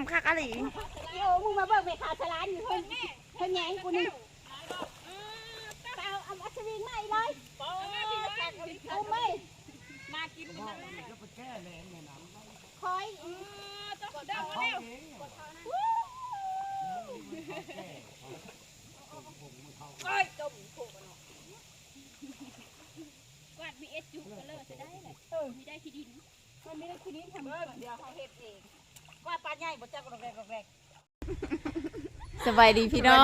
ามคักอะไรโยมึงมาเบิกไปขาสลานอยู่เพิ่นเพิ่นแยงกูนี่เอาเอาอัศวินมาอีกเลยเอาไหมมากินกันนะคอยกดได้หมดแล้วก้อยต้มโขกเนาะกวาดมีเอสจุกันเลยจะได้เลยเออมีได้ที่ดินมันไม่ได้คิดนี้ทำเดี๋ยวเขาเฮ็ดเอง วาดปลาใหญ่บ่จักกระแกกระแกสบายดีพี่น้อ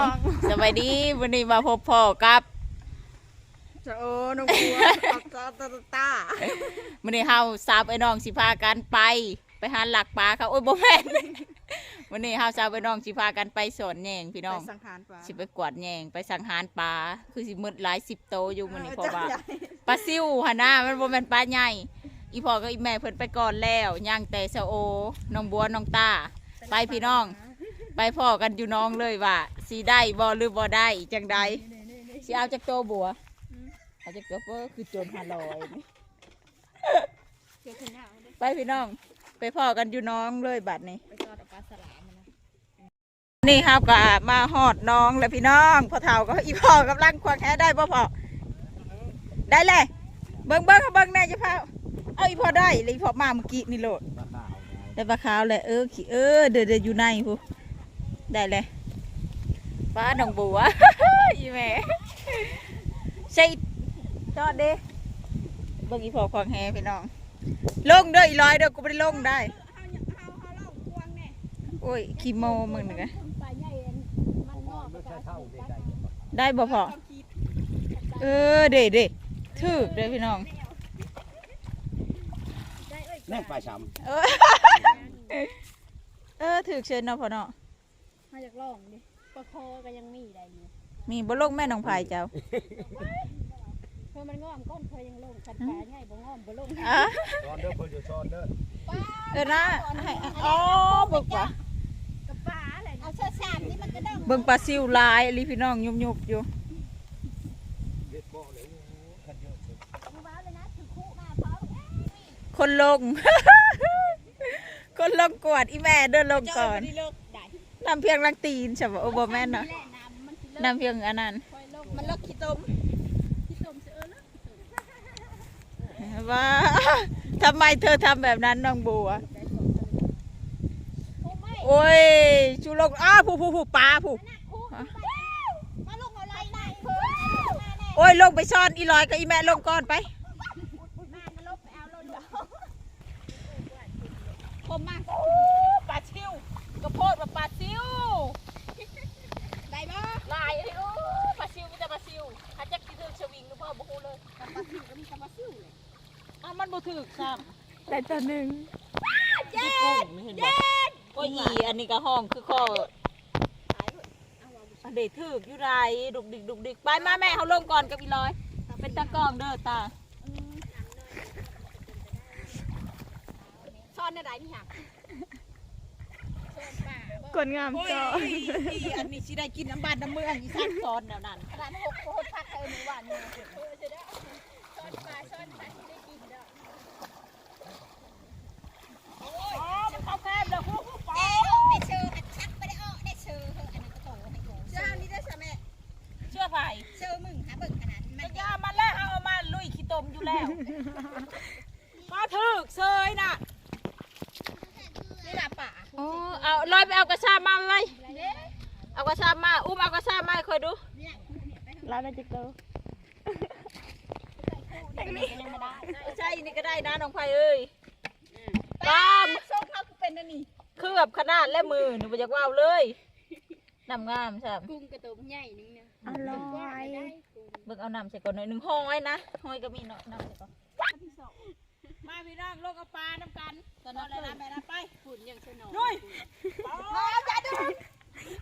งสบายดีวันนี้มาพบพ่อกับจะโอ้น้องบัวตาตาตาตาวันนี้เฮาสาวไอ้น้องสิพากันไป ไปหาหลักปลาเขาโอ้ยบ่แม่นวันนี้เฮาสาวไอ้น้องสิพากันไปสอนแยงพี่น้องไปสังหารปลาสิไปกวาดแยงไปสังหารปลาคือสิมืดหลายสิบโตอยู่มื้อนี้เพราะว่าปลาซิวหั่นนะมันบ่แม่นปลาใหญ่ อีพ่อกับอีแม่เพิ่นไปก่อนแล้วย่างแต่ซะโอน้องบัวน้องตา ไปพี่น้อง ไปพ่อกันอยู่น้องเลยว่าสีได้บ่หรือบ่ได้จังใดสิเอาจากโตบัวเอาจากโตเพิ่คือโจรหาลอยนี่เจอคนหน้าเอาดิไปพี่น้อง ไปพ่อกันอยู่น้องเลยบัดนี้ไปจอดเอาปลาสลามมานะนี่ครับก็มาหอดน้องแล้วพี่น้องพ่อเฒ่าก็อีพ่อกำลังควงแหได้บ่พ่อได้เลยเบิ่งเบิ่งเขาเบิ่งแน่จะพา เอาอีพ่อได้เลยอีพ่อมาเมื่อกี้นี่โลดได้ปลาขาวเลยเออขี้เออเดือดอยู่ในพูได้เลยป้าดองบัวอีแม่ใช่จอดเด้เบิ่งอีพ่อควงแหพี่น้องลงเด้ออีลอยเด้อกูไม่ได้ลงได้เอาเอาเอาเล่าควงแน่โอ้ยขี้โมมึงนึงอะปลาใหญ่อันมันงอกปลาสลามได้บ่พ่อเออเด้เด้ถือเด้อพี่น้องได้เอ้ย แม่งปลาช้เออเออถือเชิญเนาะพ่อเนาะมาจากล่องดิปลาคอก็ยังมีได้อยู่มีบ่ลงแม่น้องพายเจ้าเพื่อมันงอมก้นเคยยังลงคันปลาใหญ่บ่งอมบ่ลงอะำซ้อนเด้อเพิ่นจะซ้อนเด้อเออนะให้อ๋อเบิ่งปลากับปลาอะไรเอาเสื้อสามนี่มันก็ดังเบิ่งปลาซิวลายอีหลีพี่น้องยุบๆอยู่ เด็ดบ่เลยคันเยอะสุด มึงว้าวเลยนะถือคู่มาพร้อมเอ้ย คนลง คนลงกวดอีแม่เดินลงก่อนได้เลิกได้น้ำเพียงลังตีนใช่บ่โอ้บ่แม่นเนาะแหละน้ำมันสิเลิกน้ำเพียงอันนั้นคอยลงมันเลิกขี้ต้มที่ต้มเสือเลิกว่าทำไมเธอทำแบบนั้นน้องบัวโอ้ไม่โอ้ยชูลงอ้าวผู้ผู้ผู้ปลาผู้คู่มาลงอะไรได้เพิ่มมาแน่โอ้ยลงไปซ่อนอีลอยกับอีแม่ลงก่อนไป มามาลบไปเอาลงเดี๋ยว ผมมาปลาซิวกระโพดมาปลาซิวได้บ่ลายเลยโอ้ปลาซิวมีแต่ปลาซิวหาจักกินเรื่องชวิงหรือเปล่าบ่ฮู้เลยปลาซิวก็มีแต่ปลาซิวเลยอ้าวมันบ่ถึกซ้ได้ตัวหนึ่งำเย็นเห็นบ่โอ้ยอีอันนี้ก็ห้องคือข้ออันเด็ถึกอยู่ไรดุกดิกดุกดิกไปมาแม่เขาลงก่อนกับอีลอย เป็นตากล้องเด้อตา ซ่อนในไหนนี่ฮะกดงามโอ้ยจออีอันนี้สิได้กินน้ำบานน้ำเมืองอีสานซ้อนแนวนั้นขนาดหกโคตรพักเออหนูหวานเนี่ยเออจะได้ซ่อนปลาซ่อนปลาที่ได้กินเด้ออ๋อมันเข้าแคบเด้อพวกพวกปลาเอ้ยไม่เชื่อหัดชักไม่ได้อ้อได้เชื่อเหอะอันนั้นก็โตให้โตเชื่อนี่ได้ใช่ไหมเชื่อไผเชื่อมึงหาเบิ่งขนาดมัมันนยามันแล้วเอามาลุยขี้ตมอยู่แล้วมาถึกเซยน่ะนี่ล่ะป่า โอ้เอาลอยไปเอากระชามาไว้เอากระชามา อุ้มเอากระชามาให้คอยดูร้านได้จิกเกอร์ยังไม่ได้ใช่นี่ก็ได้นะน้องไผ่เอ้ยตามส้มเขาเป็นอันนี้เคลือบขนาดและมือหนูไปจากว่าวเลยน้ำงามใช่กุ้งกระตุมใหญ่นึงเนี่ยอร่อยเบิ่งเอาน้ำใส่ก่อนหน่อยหนึ่งห้อยนะห้อยก็มีเนาะน้ำใส่ก่อน มาพี่น้องลงเอาปลาน้ำกันตอนนั้นเลยนะแม่นะไปฝุ่นยังสนองลุยมาจ้าดู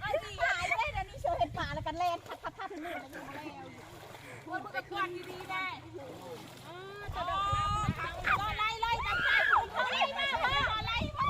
ไอ้นี่หายไปแล้วนี่เชื่อเห็ดป่าแล้วกันแล่นพัดพัดพัดถึงมือแล้วยังมาแล้ววนมือกับเครื่องดีๆได้กระโดดไล่ไล่ตามใจคุณไล่มาไล่มา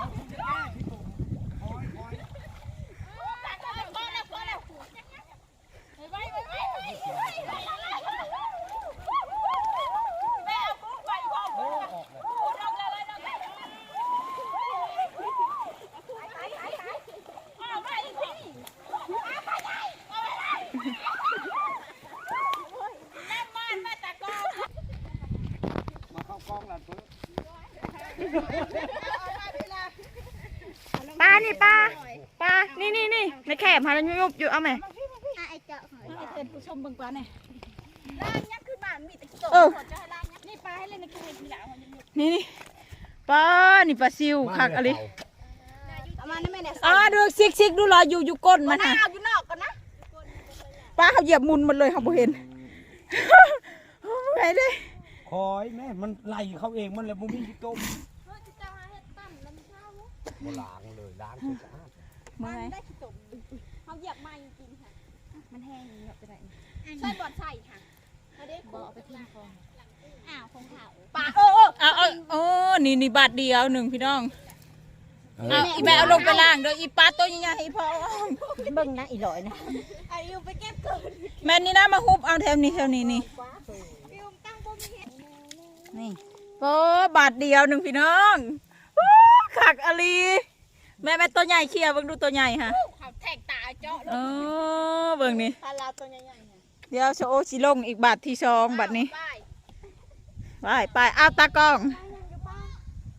ป้านี่ป้าป้านี่นี่นี่ในแคบหาแล้วยุบ อยู่เอาไหมไอ้เจ้าหอยให้เพื่อนผู้ชมเบิ่งก่อนเนี่ยร้านยังคือบ้านมีแต่ขี้ตกเออขอจะให้ร้านยังนี่ปลาให้เล่นในกินทีหลังมันยังนี่นี่ป้านี่ปลาซิวคักอะไรประมาณนั้นแม่เนี่ยอ่าดูซิกซิกดูรอยอยู่อยู่ก้นมันหน้าฮะเอาอยู่นอกก่อนนะป้าเขาเหยียบมุนมันเลยเขาบ่เห็นไงเด้คอยแม่มันไล่เขาเองมันเลยบ่มีที่ต้มเฮ้ยเจ้าหาเห็ดตั้มแล้วมันเข้าบ่ล้างเลยล้างสะอาดเมื่อไงได้ขี้ตก เขาเหยียบไม้กินค่ะ มันแห้งอย่างเงี้ยไปไหนใช่บอดใส่ค่ะเขาได้ขอไปทิ้งคองอ้าวคงเผาปลาเออเอาเอาโอ้นี่นี่บาทเดียวหนึ่งพี่น้องเอาอีแม่เอาลงไปล่างเด้ออีปลาตัวใหญ่ๆให้พ่อเบิ่งนะอีหลอยนะอายุไปเก็บเกินแม่นี่นะมาฮุบเอาแถวนี้แถวนี้นี่ฟิวตั้งบ่มีเห็ดนี่โอ้บาทเดียวหนึ่งพี่น้องโอ้ขักอลีแม่แม่ตัวใหญ่เชียร์เบิ่งดูตัวใหญ่ฮะ เขาแทงตาเจาะเออเบิ่งนี่ พาลาตัวใหญ่ๆเนี่ยเดี๋ยวโชว์สิลงอีกบาทที่สองบาทนี้ไปไปไปเอาตากล้อง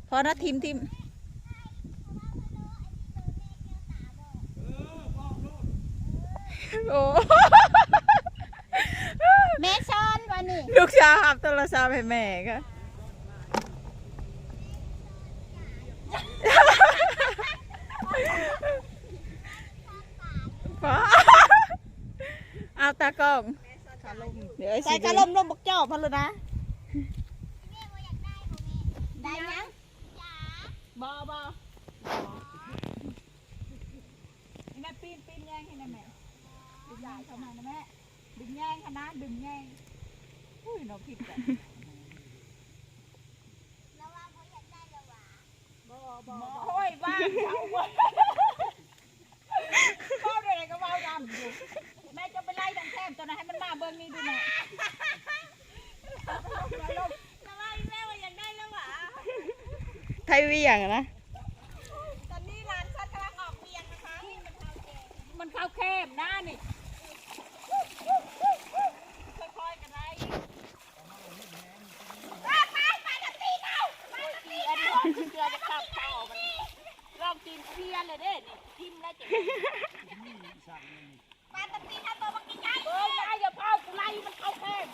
พอนะทิมทิมโอ้ แม่ช้อนวันนี้ลูกสาวหับโทรศัพท์ให้แม่ก็ ฟ้าเอาตากล้องเดี๋ยวไอ้ใส่สิกระลมลมบกจอบมันเลยนะได้ยังบอบอแม่ปีนปีนแย่งให้นะแม่ดึงใหญ่เข้ามานะแม่ดึงแย่งคณะดึงแย่งอุ้ยน้องผิดกันโอ้ยบ้านเขาเว้ยเข้าด้วยอะไรก็เว้าดำอยู่ แม่จะไปไล่ดังแคมตัวนั้นให้มันมาเบิ่งนี่ดูหน่อยแล้วว่าแม่ว่าอยากได้แล้วหวะไทยเวียงอะนะ ตอนนี้ร้านซัดกำลังออกเวียงนะคะที่มันทำเองมันเข้าแคบหน้านี่ค่อยๆกันได้ไปไปไปกับตีเต้าไปกับตีอันนี้เกลือจะขับเข้าออกมันลองกินเพี้ยนเลยเด้นี่ทิมแล้วจะไปกับตีถ้าตัวมันกินใหญ่เอ้ ยนายอย่าเผากูไล่มันเข้าแคบ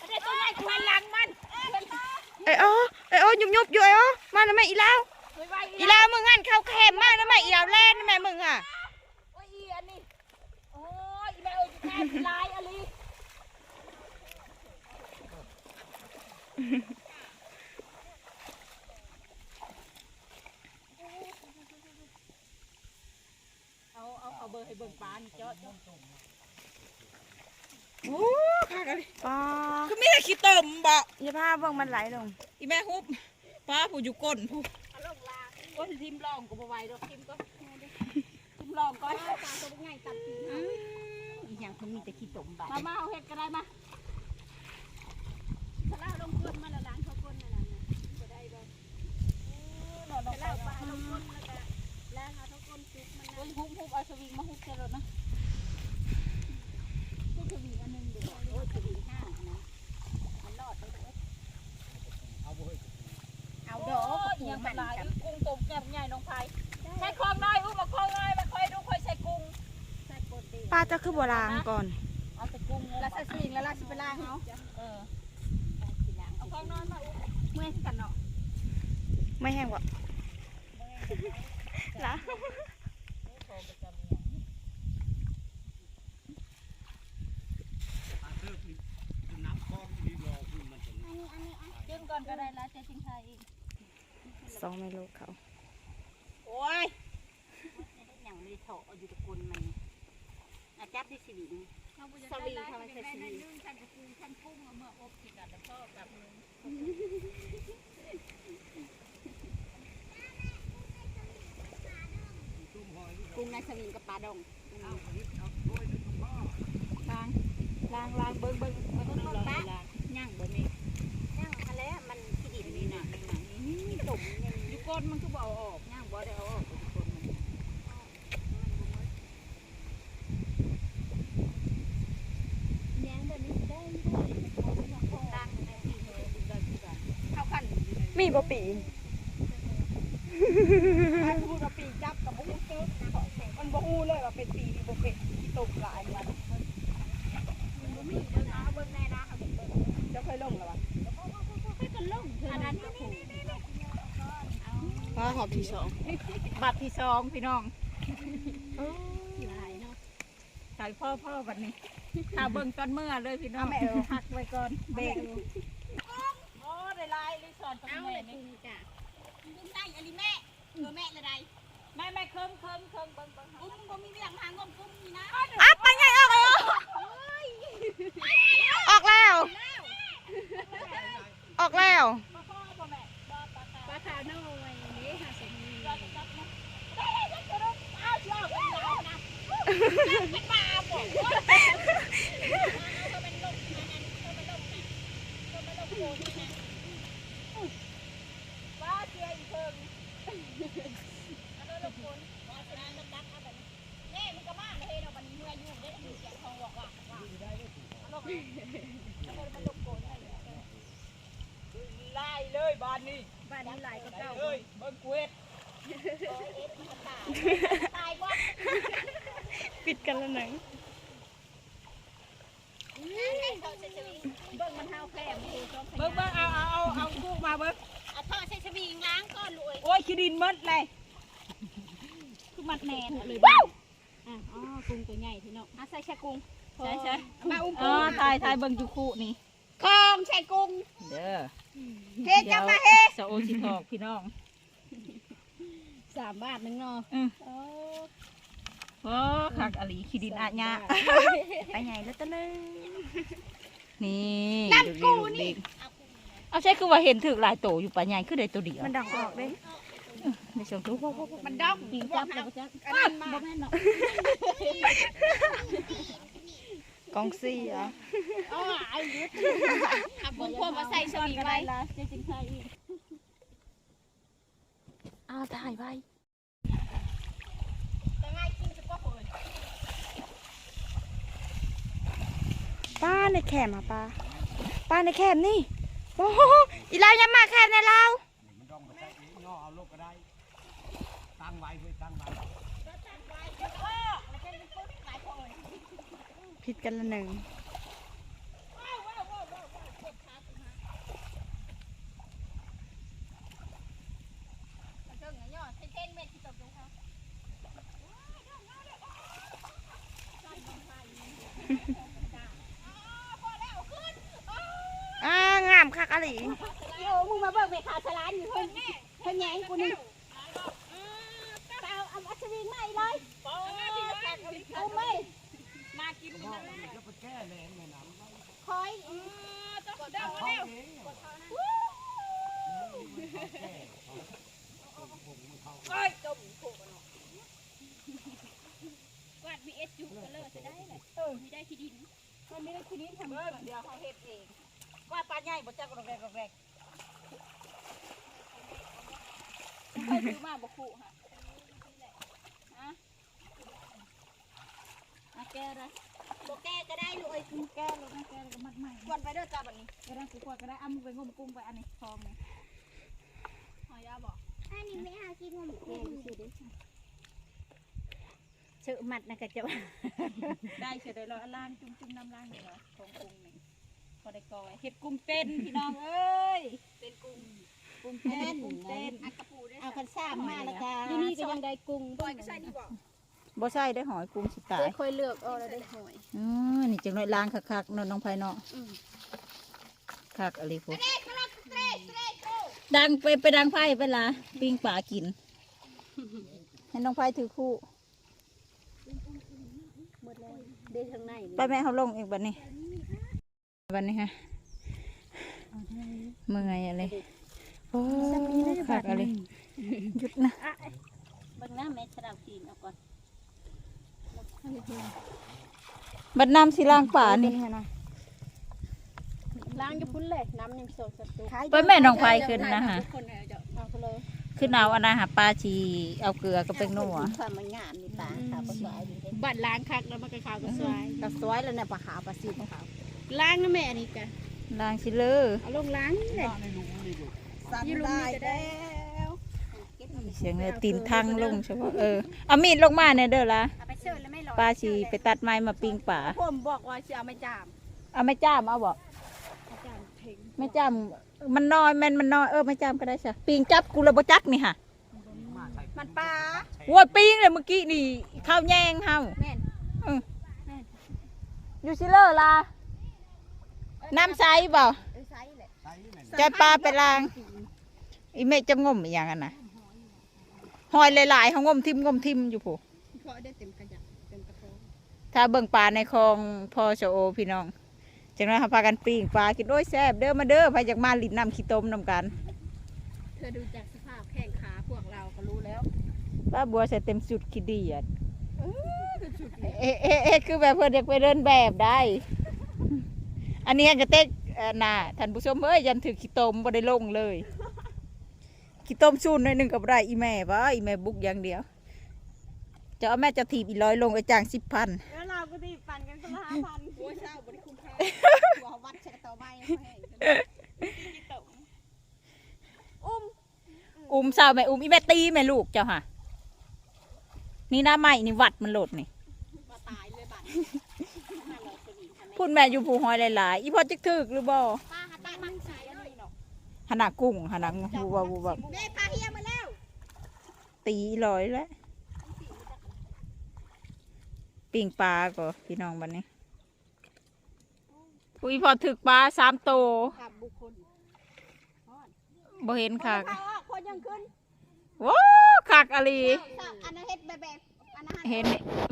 อันนี้ตัวใหญ่กูหันหลังมันไอ้โอ้ไอ้โอ้ยุบยุบอยู่ไอ้โอ้มาแล้วแม่อีลาวไว้ไว้อีลาวมึงหันเข้าเข็มมากนะแม่อีลาวแล่นนะแม่มึงอะโอ้ยอีอันนี้โอ้ยอีแม่เอ้ยแคบลายอะไร เอาเอาเอาเบอร์ให้เบิ่งปานเจาะเจาะโอ้ข้ากันป้าคือมีแต่ขี้ตมบ่อย่าพาเบิ่งมันไหลลงอีแม่ฮุบป้าผู้อยู่ก้นผู้โอ้ยทิมลองกูบ่ไหวดอกทิมก็ทิมลองก่อนตาตัวใหญ่ตัดตีอีหยังเขามีแต่ขี้ตมบัดมามาเอาเห็ดก็ได้มาถ้าเราลงก้นมาแล้วล้างเขาก้นนั่นน่ะจะได้บ่ถ้าเราปลาลงก้น ฮุบฮุบเอาสวิงมาฮุบเจรถนะก็คือมีอันนึงเดี๋ยวโอ้ยสวิงห้างนะมันรอดไปเลยเอาบ่เฮ้ยเอาดอกอีหยังมันหลายกุ้งตมแก้มใหญ่น้องไผใส่คลองน้อยอุ้มมาคลองน้อยมาคอยดูคอยใส่กุ้งใส่โปรตีนป้าจะคือโบราณก่อนเอาใส่กุ้งแล้วใส่สลิงแล้วลาสิไปล้างเขาเออเอาของนอนมาเมื่อยกันเนาะไม่แห้งวะละ เลิกนี่น้ำคลองนี่รอขึ้นมันจะ จิ้ม ก่อนก็ได้แล้วจะทิ้งไทยอีกสองไม่รู้เขาโอ้ยอย่างเลยเถาะอยู่ตะกุนมันอาจับที่สวิงสลิงทำไมใส่สลิงกุ้งในสวิงกับปลาดองล้างล้างล้างเบิ้งเบิ้งเบิ้งต้องลองล้างย่างบนนี้ย่างมาแล้วมันขี้ดินนี่นะนี่นะนี่ตุ่มยังอยู่ ก้นมันคือบ่เอาออกย่างบ่ได้เอาออกอยู่ก้นมันแย้งแบบนี้ได้ตั้งในที่เธอดึงได้ที่กันเข้าขั้นมีบ่ปีนถ้าพูดว่าปีจับกับบุ้งตึ๊กมันบ่ฮู้เลยว่าเป็นปีที่บ่เป็นที่ตกหลายมันจะค่อยลงแล้ววะอันนั้นนี่นี่นี่นี่ พาหอบที่สองบัตรที่สองพี่น้องหลายเนาะใส่พ่อพ่อบัดนี้ถ้าเบิ่งตอนเมื่อเลยพี่น้องพักไว้ก่อนเบรกโอ้ได้ลายรีสอร์ทตรงเอานี้เลยนี่คุณจ้ะคุณได้อันนี้แม่เออแม่ละใดแม่แม่เคิมเคิมเคิมเบิ่งเบิ่งกุ้งบ่มีเรื่องทางงมกุ้งมีนะอะไปไงออกแล้วออกแล้ว ออกแล้วปลาขาวน้อยนี่ค่ะสมี เป็นปลาบ่ปลาเสียอีกเพิ่งแล้วลงคนปลาชนะน้ำดักเอาแบบนี้เน่มันก็มาเลยเนาะมันเมื่อยอยู่ได้ยินเสียงทองบอกว่าว่าลงแล้วมันลงโกนอะไรอย่างเงี้ย ไล่เลยบ้านนี้ บ้านนี้หลายก็เจ้า เอ้ยเบิ่งกวด ตายบ่ ปิดกันแล้วหนัง เบิ่งมันเฮาแคบดูชม เบิ่งเบิ่งเอาเอาเอาเอาลูกมาเบิ่ง เอาท่อใช้สวิงล้างก่อนรวย โอ้ยขี้ดินหมดเลย คือ มัดแน่เลยบ้าอะอ๋อกุ้งตัวใหญ่ที่เนาะอะใส่ชะกุ้งใช่ใช่มาอุ้มอ๋อกุ้งทายทายเบิ่งจุคุนี่ คองใส่กุ้งเด้อเฮ็ดจังมาเฮ็สะโอชิทอกพี่น้องสามบาทนึงเนาะอืมโอ้โอ้คักอลีขี้ดินอาญะไปใหญ่แล้วตะเลยนี่ดูดิดูดิเอาใช่คือว่าเห็นถึกหลายโตอยู่ปะใหญ่คือได้ตัวเดียวมันดังออกเด้ ในช่วงตัวมันดองปีจับแล้วจับอันนั้นมาบ่แม่นเนาะกองซี่อะอ๋อไอ้ยุดขับบุ้งพวกมาใส่สวิงไว้จะจึงใส่อีกอ้าวถ่ายไว้แต่ไงกินจะก็โหยป้าในแคมอะป้าป้าในแคมนี่โอ้โหอีลาวยังมาแคมในลาว มันต้องมาใช้เองย่อเอาลูกก็ได้ ตั้งไว้เพื่อตั้งไว้ ผิดกันละหนึ่งเจ้าเงี้ยใส่เส้นเม็ดที่ตกลงเขาอ่างามคักอะหลีโยมึงมาเบิกเมฆาสลานอยู่เพิ่นเพิ่นแย่งกูนี่เอาเอาอัศวินใหม่เลยเอาไหมมากินพ่อมันจะไปแก้แรงในน้ำคอยเออต้องเดาแล้วแก้ก้อยต้มโคกันเนาะกวาดมีเอสยูก็เลิกจะได้เลยเออมีได้ที่ดินมันไม่ได้ที่ดินทำเบิ่งเดี๋ยวเขาเฮ็ดเองว่าปลาใหญ่บ่จักกระแรกกระแรกเคยซื้อมาบ่ขู่ค่ะอะ แก้ละบ่แก้ก็ได้ลูกเอ้ยแก้ลูกนะแก้แล้วก็มัดใหม่กวนไปเด้อจ้าบัดนี้ก็ได้กูกวาดก็ได้อ้ำไปงมกุ้งไปอันนี้ทองนี่หอยาบอกอันนี้ไม่หากินมันแก้ดูสิดิเชื่อมัดนะกะจะได้เฉยเลยเราล่างจุ่มจุ่มน้ำล่างเหรอของกุ้งนี่พอได้กอยเห็ดกุ้งเต้นพี่น้องเอ้ยเป็นกุ้งกุ้งเต้นกุ้งเต้นอักกระปูด้วยเอาคันซ้ำมาแล้วกันที่นี่ก็ยังได้กุ้งด้วยก็ใช่นี่บอก บ่ใช่ได้หอยกุ้งสิตายได้ค่อยเลือกเอาแล้วได้หอยอ๋อนี่จังน้อยล้างคักๆเนาะน้องไผ่เนาะคักอะไรพวกดังไปไปดังไผ่ไปละปิ้งปลากิน ให้น้องไผ่ถือคู่หมดแล้วได้ทางในไปแม่เขาลงอีกบันนี้บันนี้ฮะเมื่อยอะไรโอ้คักอะไรหยุดนะบางหน้าแม่ชรากินเอาก่อน บัดน้ำสิล้างป่านี่ล้างจะพุ่นเลยน้ำยังสดสตูไปแม่น้องไผ่ขึ้นนะฮะคนเอาจะเอาไปเลยขึ้นเอาอันนะหาปลาชีเอาเกลือกับเป็นนัวความมันงามนี่ตาขาวปลาสวายนี่เด้บัดล้างคักแล้วมันก็ขาวก็สวยปลาสวยแล้วเนี่ยปลาขาวปลาสีขาวล้างนะแม่อันนี้กะล้างสิเลยเอาลงล้างนี่เลยในหลุมนี่ดูสั่นอยู่ลุมได้นี่ก็ได้แล้วเก็บมันเสียงเนื้อตีนทั้งลงเฉพาะเออเอามีดลงมาเนี่ยเด้อละเอาไปเชิญแล้วไม่รอ ปลาชีไปตัดไม้มาปิ้งป่าผมบอกว่าจะเอาไม่จามเอาไม่จ้ามเอาบอกอาจารย์เพ่งไม่จ้ามมันน้อยแม่นมันน้อยเออไม่จ้ามก็ได้ใช่ปิ้งจับกูเลยบ่จักนี่ค่ะมันปลาโว้ยปิ้งเลยเมื่อกี้นี่ข้าวแยงเฮาแม่นอยู่ซิเลอร์ล่ะน้ำใสบ่เออไซส์แหละใส่แม่นจอยปลาไปล้างอีเมจะงมอหย่างกันนะหอยหลายๆเขางมทิมงมทิมอยู่ผู้ ถ้าเบิ่งปลาในคลองพอชโอพี่น้องจังนั้นเขาพากันปิ้งปลากินโอ้ยแซ่บเด้อมาเด้อพาจากมาลินน้ำขี้ต้มน้ำกันเธอดูจากสภาพแข้งขาพวกเราก็รู้แล้วป้าบัวใส่เต็มสุดคิดดีอะเอ๊ะเอ๊ะเอ๊ะคือแบบเพื่อนเด็กไปเดินแบบได้ อันนี้กระเต็กเอ่อน่ะท่านผู้ชมเอ้ยยันถือขี้ต้มบ่ได้ลงเลยขี้ต้มชูนหน่อยหนึงกับได้อีแม่ปะอีแม่บุกอย่างเดียวจะเอาแม่จะถีบอีร้อยลงไอ้จ้างสิบพัน แล้วเราก็ตีปั่นกันคนละห้าพันโอ้ยเศร้าบริคุ้มค่าหัววัดเช็คต่อใบให้อุ้มอุ้มสาวแม่อุ้มอีแม่ตีแม่ลูกเจ้าค่ะ นี่หน้าใหม่นี่วัดมันโหลดนี่มาตายเลยบัตรพูดแม่อยู่ผูหอยหลายๆอีพ่อจิกถึกหรือบ่ป้าหัดตามั่งใส่เลยเนาะหนากุ้งหนาบูบาบูบาแม่พาเฮียมาแล้ว ตีลอยแล้ว ปิ่งปลาก็พี่น้องบันนี้ปุยพอถึกปลาสามโตวกับบุคคลบ่เห็นคักเขาออกคนยังขึ้นว้าวคักอะลีอันนั้นเฮ็ดแบบแบบอันนั้นเห็น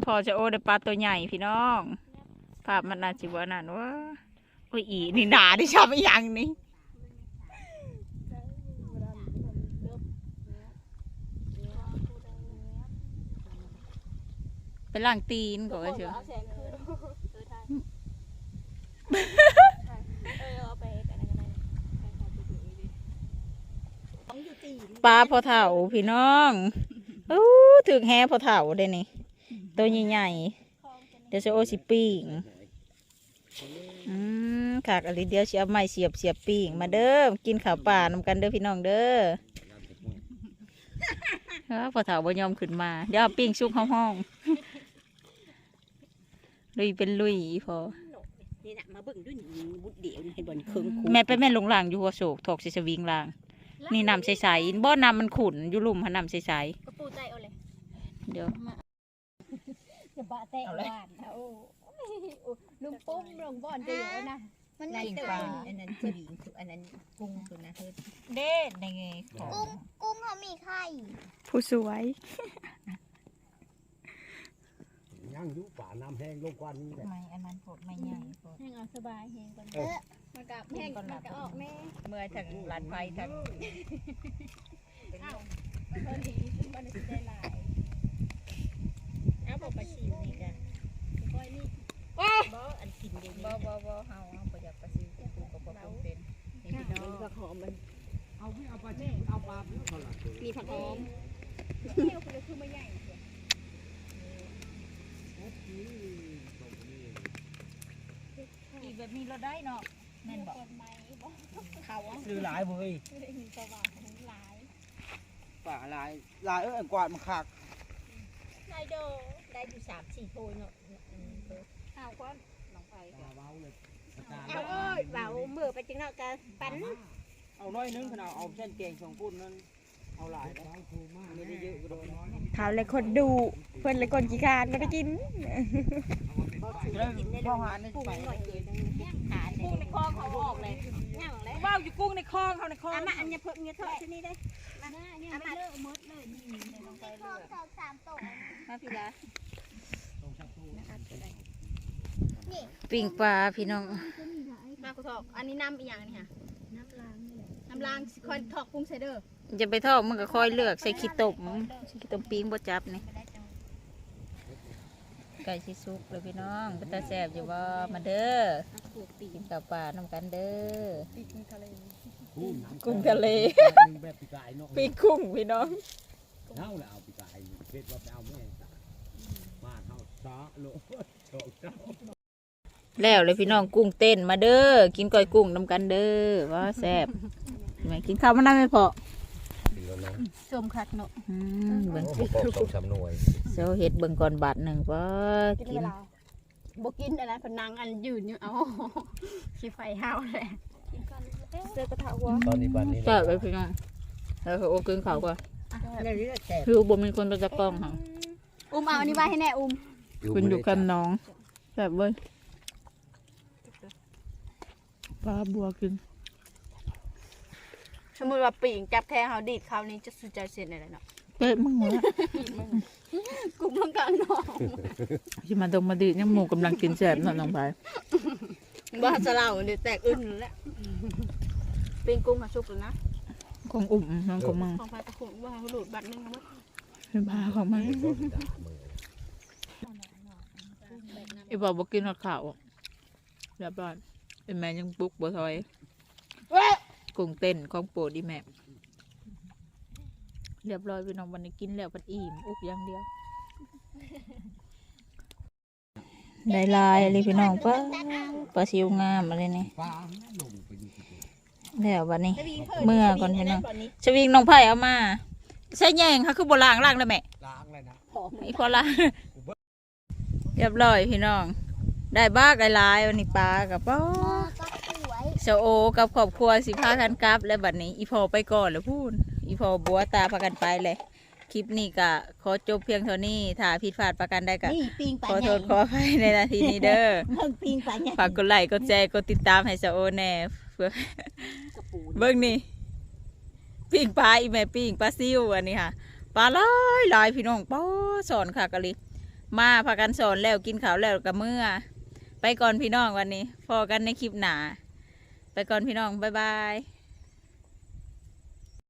พอจะโอได้ปลาตัวใหญ่พี่น้อง ภาพมันน่าจิบว่านั่นว่าโอ้ยอีนี่หนาที่ชอบอีหยังนี่ ไปล่างตีนก่อนเชียวเอาแสงขึ้นเออทายเออเอาไปกันนะกันนะปลาพอเถ่าพี่น้องอู้ถึกแฮพอเถ่าได้นี่ตัวใหญ่ๆเดี๋ยวจะโอสิปิ้งอืมขากอะไรเดียวเสียบไม้เสียบเสียบปิ้งมาเด้อกินข้าวป่านำกันเด้อพี่น้องเด้อเฮ้อพอเถ่าบ่ยอมขึ้นมาเดี๋ยวเอาปิ้งซุกห้องๆ ลุยเป็นลุยอีพอนี่นะมาเบิ่งด้วยนี่บุดเดียวนี่เห็นบ่นเครื่องคูแม่ไปแม่ลงล่างอยู่หัวโศกถกใส่สวิงล่าง นี่น้ำใสๆบ่อน้ำมันขุ่นอยู่ลุ่มหาน้ำใสกระปูใจเอาเลยๆเดี๋ยวจะบะเตะหวานนะโอ้ลุงปุ้มลงบ่อนจะอยู่นะมันนั่นตื่ปลานอันนั้นสวิงคืออันนั้นกุ้งตัวนะเฮ็ดเด็ดในไงของกุ้งเขามีไข่ผู้สวย ย่างอยู่ป่าน้ำแห้งลงกวันนี่แหละไม่อันนั้นโผดไม่ใหญ่โผดแห้งเอาสบายแห้งก่อนเออมันกับแห้งมันก็ออกแม่เมื่อทางลานไฟทางพอดีมันจะได้ลายเอาบอกไปชิมนี่กันก้อยนี่บ่อันกินเดี๋ยวนี้บ่บ่บ่เฮาเฮาบ่อยากไปซื้อกูก็บ่คงเป็นนี่พี่น้อมันงก็หอมมันเอาพี่เอาปลาแช่เอาปลาเพื่อเขาละมีผักหอมเที่ยวคือคือไม่ใหญ่ อีกแบบนี้เราได้เนาะแม่นบ่เขาซื้อหลายเว้ยมีสว่างทั้งหลายป่าหลายหลายเออกวาดมันคักนายโดได้อยู่สามสี่โพยเนาะอืมเออเอาควันลงไปป่าเบาเลยประกาศเอาเอ้ยเบาเมื่อไปจังเนาะกันปันเอาน้อยนึงขนาดเอาเส้นแกงสองพุ่นนั้น เอาหลายนะไม่ได้เยอะก็โดนเขาเลยคนดูเพื่อนเลยคนขี้คานไม่ได้กินแล้วพ่อหาในกุ้งไปหน่อยเดียวยังหากุ้งในคลองเขาออกเลยย่างเลยว้าวอยู่กุ้งในคลองเขาในคลองอามาอันนี้เพิ่มเงี้ยเถอะที่นี่ได้มาหน้าเนี่ยไม่เลอะมดเลยนี่ลงไปเลือกสามตัวมาพี่ละปิ้งปลาพี่น้อง มากูถอกอันนี้น้ำอีกอย่างนี่ค่ะน้ำล้างนี่แหละน้ำล้างคอยถอกกุ้งใส่เด้อ จะไปทอดมึงก็ค่อยเลือกใส่ขี้ตมใส่ขี้ตมปิ้งบ่จับนี่ไก่สิสุกเลยพี่น้องเป็นตาแซ่บอยู่บ่มาเด้อกินกับปลาน้ำกันเด้อกุ้งทะเลหนึ่งแบบปีกายเนาะปิ้งกุ้งพี่น้องเท่าแล้วเอาปีกายเพชรว่าไปเอาแม่ตามาเท่าซาโลโชคเจ้าแล้วเลยพี่น้องกุ้งเต้นมาเด้อกินก้อยกุ้งน้ำกันเด้อว่าแซ่บแม่กินข้าวมันได้ไหมพอเหลือ แล้วนะสมคักเนาะอืมเบิ่งโอ้บ่พอสองสามหน่วยเซาเฮ็ดเบิ่งก่อนบาทหนึ่งว่ากินกิเวนลาบ่กินอันนั้นเพนนังอันยืนอยู่เอาขี้ไฟห้าวเลยเจอกระทะหัวตอนนี้วันนี้แซ่บเลยพี่น้องแล้วเขาโอกินเขาวก่อนแล้วนี่แซ่บคือบ่มีคนไปตะกล้องค่ะอุ้มเอาอันนี้ไว้ให้แน่อุ้มคุณอยู่กันน้องแซ่บเว้ยปลาบัวกิน สมมุติว่าปิ่งจับแทงเฮาดีดคราวนี้จะสุดใจเสร็จเลยเนาะเป๊ะมึงวะกุมลงกลางน้องที่มาดมมาดีเนี่ยหมูกำลังกินแซ่บเนาะน้องพายบ้าจะเล่าเดี๋ยวแตกอึ้นแล้วปิ่งกุ้งกับซุปแล้วนะของอุ่มน้องของมึงของไฟตะขุ่นว่าหลุดบัตรนึงนะเป็นปลาของมันอีบอกบอกกินข้าวเรียบร้อยไอ้แม่ยังปลุกบ่ทอย กุ้งเต้นของโปรดอีแม่เรียบร้อยพี่น้องวันนี้กินแล้วพัดอิ่มอุกอย่างเดียวได้ลายเลยพี่น้องปะปลาซิวงามอะไรนี่ฟ้าลงไปอยู่ที่ตัวแล้ววันนี้ เมื่อก่อนพี่น้องชวิงน้องไผ่เอามาใช่แยงค่ะคือโบราณล่างเลยแม่ล้างเลยนะอีพอละเรียบร้อยพี่น้อง ได้บ้ากหลายๆวันนี้ปลากับป้อ เสาโอกับครอบครัวสิพากันกลับ แล้วบัดนี้ อีพอไปก่อนแล้วพูดอีพอบัวตาพากันไปเลย คลิปนี้ก็ขอจบเพียงเท่านี้ถ้าผิดพลาดประกันได้ก็นี่ปิงปลาขอใหโทญ่ษขออภัยในนาทีนี้เด้อเพิ่งปิงปลาใหญ่ฝากกดไลค์กดแชร์กดติดตามให้เสาโอแน่เพื่อเบิ่งนี่ปิ้งปลาอีแม่ปิ้งปลาซิวอันนี้ค่ะปลาหลายหลายพี่น้องป้อสอนค่ะกะลิมาพากันสอนแล้วกินข้าวแล้วกับเมื่อ ไปก่อนพี่น้องวันนี้พอกันในคลิปหนา ไปก่อนพี่น้องบ๊ายบาย